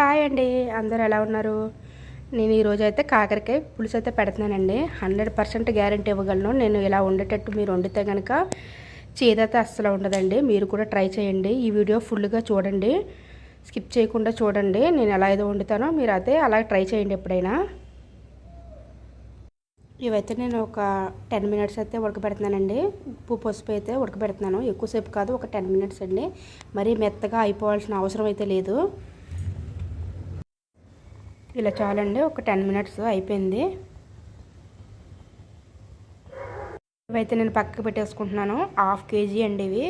Hi అండి. అందరు ఎలా ఉన్నారు? నేను ఈరోజు అయితే కాకరకాయ పులుసు అయితే పెడుతున్నానండి. హండ్రెడ్ పర్సెంట్ గ్యారంటీ ఇవ్వగలను. నేను ఇలా ఉండేటట్టు మీరు వండితే కనుక చేదైతే అస్సలు ఉండదండి. మీరు కూడా ట్రై చేయండి. ఈ వీడియో ఫుల్గా చూడండి. స్కిప్ చేయకుండా చూడండి. నేను ఎలా అయితే వండుతానో మీరు అయితే అలా ట్రై చేయండి ఎప్పుడైనా. ఇవైతే నేను ఒక టెన్ మినిట్స్ అయితే ఉడకబెడుతున్నానండి. ఉప్పు పసుపు అయితే ఉడకబెడుతున్నాను. ఎక్కువసేపు కాదు ఒక టెన్ మినిట్స్ అండి. మరీ మెత్తగా అయిపోవాల్సిన అవసరం అయితే లేదు. ఇలా చాలండి ఒక టెన్ మినిట్స్ అయిపోయింది. ఇవైతే నేను పక్కకు పెట్టేసుకుంటున్నాను. హాఫ్ కేజీ అండి ఇవి.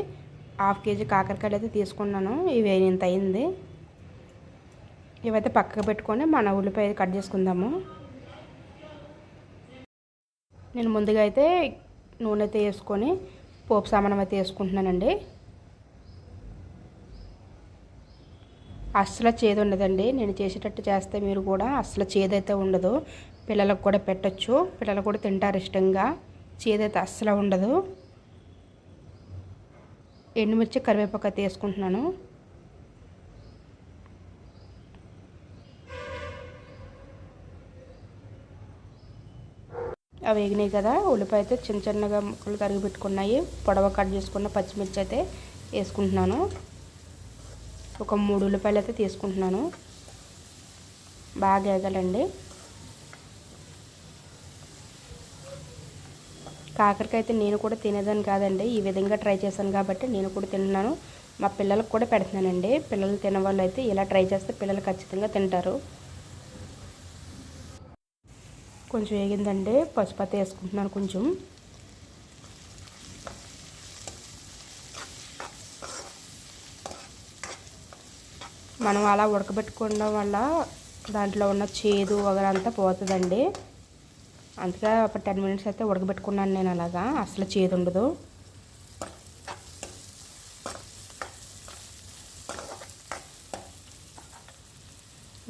హాఫ్ కేజీ కాకరకాయలు అయితే తీసుకున్నాను. ఇవి ఇంత అయింది. ఇవైతే పక్కకు పెట్టుకొని మన ఉల్లిపాయ కట్ చేసుకుందాము. నేను ముందుగా అయితే నూనె అయితే వేసుకొని పోపు సామానం అయితే వేసుకుంటున్నానండి. అస్సలు చేదు ఉండదండి. నేను చేసేటట్టు చేస్తే మీరు కూడా అస్సలు చేదైతే ఉండదు. పిల్లలకు కూడా పెట్టచ్చు. పిల్లలు కూడా తింటారు ఇష్టంగా. చేదైతే అస్సలు ఉండదు. ఎండుమిర్చి కరివేపాకు అయితే వేసుకుంటున్నాను. అవి వేగినాయి కదా. ఉల్లిపాయ అయితే చిన్న చిన్నగా ముక్కలు తరిగి పెట్టుకున్నాయి. పొడవ కట్ చేసుకున్న పచ్చిమిర్చి అయితే వేసుకుంటున్నాను. ఒక మూడు ఉల్లిపాయలు అయితే తీసుకుంటున్నాను. బాగా వేగాలండి కాకరకాయ అయితే నేను కూడా తినేదాన్ని కాదండి. ఈ విధంగా ట్రై చేశాను కాబట్టి నేను కూడా తింటున్నాను మా పిల్లలకు కూడా పెడుతున్నానండి. పిల్లలు తినవాళ్ళు అయితే ఇలా ట్రై చేస్తే పిల్లలు ఖచ్చితంగా తింటారు. కొంచెం వేగిందండి. పసుపు అయితే వేసుకుంటున్నాను కొంచెం. మనం అలా ఉడకబెట్టుకోవడం వల్ల దాంట్లో ఉన్న చేదు వగరంతా పోతుందండి. అందుకే ఒక టెన్ మినిట్స్ అయితే ఉడకబెట్టుకున్నాను నేను అలాగా. అసలు చేదు ఉండదు.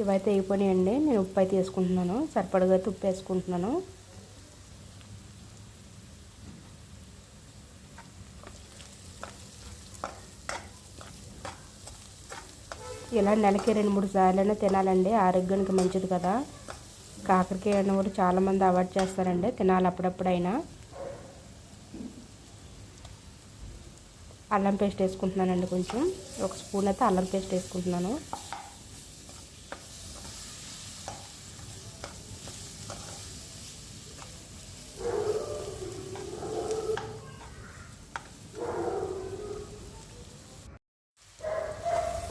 ఇవైతే అయిపోయినాయండి. నేను ఉప్పు అయితే వేసుకుంటున్నాను. సరిపడగా అయితే ఉప్పు వేసుకుంటున్నాను. ఇలా నెలకి రెండు మూడు సార్లైనా తినాలండి. ఆరోగ్యానికి మంచిది కదా. కాకరకాయ అన్న కూడా చాలామంది అవాయిడ్ చేస్తారండి. తినాలి అప్పుడప్పుడైనా. అల్లం పేస్ట్ వేసుకుంటున్నానండి కొంచెం. ఒక స్పూన్ అయితే అల్లం పేస్ట్ వేసుకుంటున్నాను.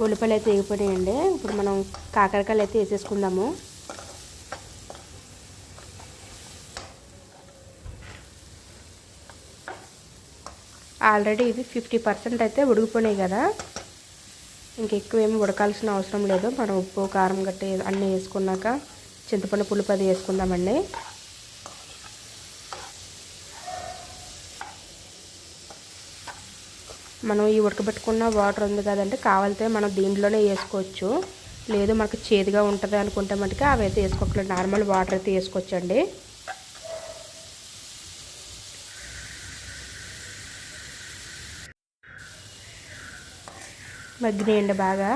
ఉల్లిపాయలు అయితే వేగిపోయాయండి ఇప్పుడు మనం కాకరకాయలు అయితే వేసేసుకుందాము. ఆల్రెడీ ఇవి ఫిఫ్టీ పర్సెంట్ అయితే ఉడికిపోయినాయి కదా. ఇంకెక్కువ ఏమి ఉడకాల్సిన అవసరం లేదు. మనం ఉప్పు కారం గట్టి అన్నీ వేసుకున్నాక చింతపండు పులుపది వేసుకుందామండి. మనం ఈ ఉడకబెట్టుకున్న వాటర్ ఉంది కదంటే కావాలితే మనం దీంట్లోనే వేసుకోవచ్చు. లేదు మనకు చేదుగా ఉంటుంది అనుకుంటే మటుకు అవి అయితే వేసుకోకలేదు నార్మల్ వాటర్ అయితే వేసుకోవచ్చండి. మగ్గినాయండి బాగా.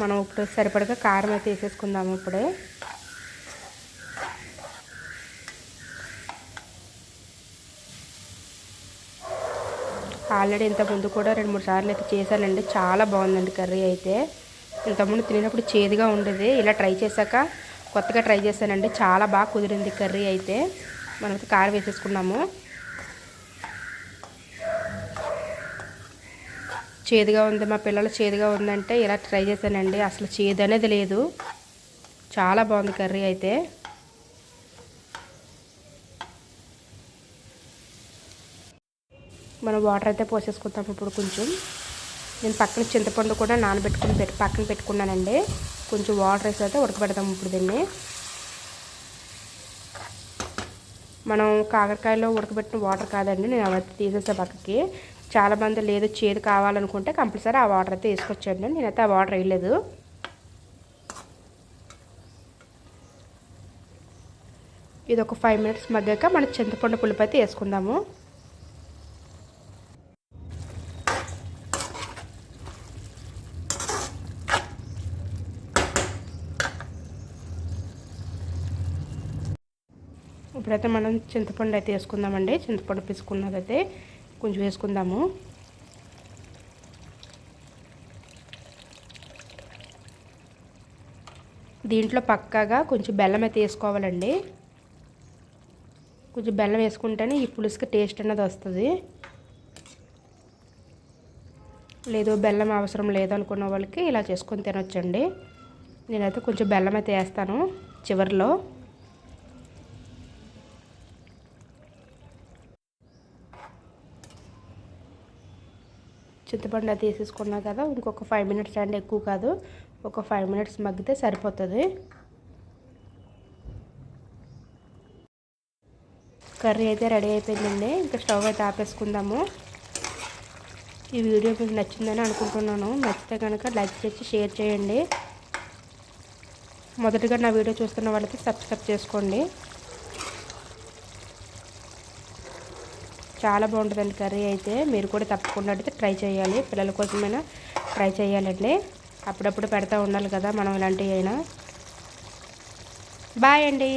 మనం ఇప్పుడు సరిపడగా కారం అయితే వేసేసుకుందాము ఇప్పుడే. ఆల్రెడీ ఇంతకుముందు కూడా రెండు మూడు సార్లు అయితే చేశానండి. చాలా బాగుందండి కర్రీ అయితే. ఇంతకుముందు తినేటప్పుడు చేదుగా ఉండేది. ఇలా ట్రై చేశాక కొత్తగా ట్రై చేశానండి. చాలా బాగా కుదిరింది కర్రీ అయితే. మనమైతే కారం వేసేసుకున్నాము. చేదుగా ఉంది. మా పిల్లలు చేదుగా ఉందంటే ఇలా ట్రై చేశానండి. అసలు చేదు అనేది లేదు. చాలా బాగుంది కర్రీ అయితే. మనం వాటర్ అయితే పోసేసుకుంటాం ఇప్పుడు కొంచెం. నేను పక్కన చింతపండు కూడా నానబెట్టుకుని పెట్టి పక్కన పెట్టుకున్నానండి. కొంచెం వాటర్ వేసి అయితే ఉడకబెడతాం ఇప్పుడు దీన్ని. మనం కాకరకాయలో ఉడకబెట్టిన వాటర్ కాదండి నేను అవైతే తీసేసా పక్కకి. చాలామంది లేదు చేదు కావాలనుకుంటే కంపల్సరీ ఆ వాటర్ అయితే వేసుకొచ్చండి నేనైతే ఆ వాటర్ వేయలేదు. ఇది ఒక ఫైవ్ మినిట్స్ మగ్గాక మనం చింతపండు పులుపు అయితే వేసుకుందాము. ఇప్పుడైతే మనం చింతపండు అయితే వేసుకుందామండి. చింతపండు పిసుకున్నదైతే కొంచెం వేసుకుందాము. దీంట్లో పక్కాగా కొంచెం బెల్లం అయితే వేసుకోవాలండి. కొంచెం బెల్లం వేసుకుంటేనే ఈ పులుసుకి టేస్ట్ అన్నది వస్తుంది. లేదు బెల్లం అవసరం లేదు అనుకున్న వాళ్ళకి ఇలా చేసుకొని తినొచ్చండి. నేనైతే కొంచెం బెల్లం అయితే వేస్తాను చివరిలో. చింతపండు అది వేసేసుకున్నా కదా ఇంకొక ఫైవ్ మినిట్స్ అండి ఎక్కువ కాదు. ఒక ఫైవ్ మినిట్స్ మగ్గితే సరిపోతుంది. కర్రీ అయితే రెడీ అయిపోయిందండి. ఇంకా స్టవ్ అయితే ఆపేసుకుందాము. ఈ వీడియో మీకు నచ్చిందని అనుకుంటున్నాను. నచ్చితే కనుక లైక్ చేసి షేర్ చేయండి. మొదటిగా నా వీడియో చూస్తున్న వాళ్ళకి సబ్స్క్రైబ్ చేసుకోండి. చాలా బాగుంటుందండి కర్రీ అయితే. మీరు కూడా తప్పకుండా అయితే ట్రై చేయాలి. పిల్లల కోసమైనా ట్రై చేయాలండి. అప్పుడప్పుడు పెడతా ఉండాలి కదా మనం ఇలాంటివి అయినా. బాయ్ అండి.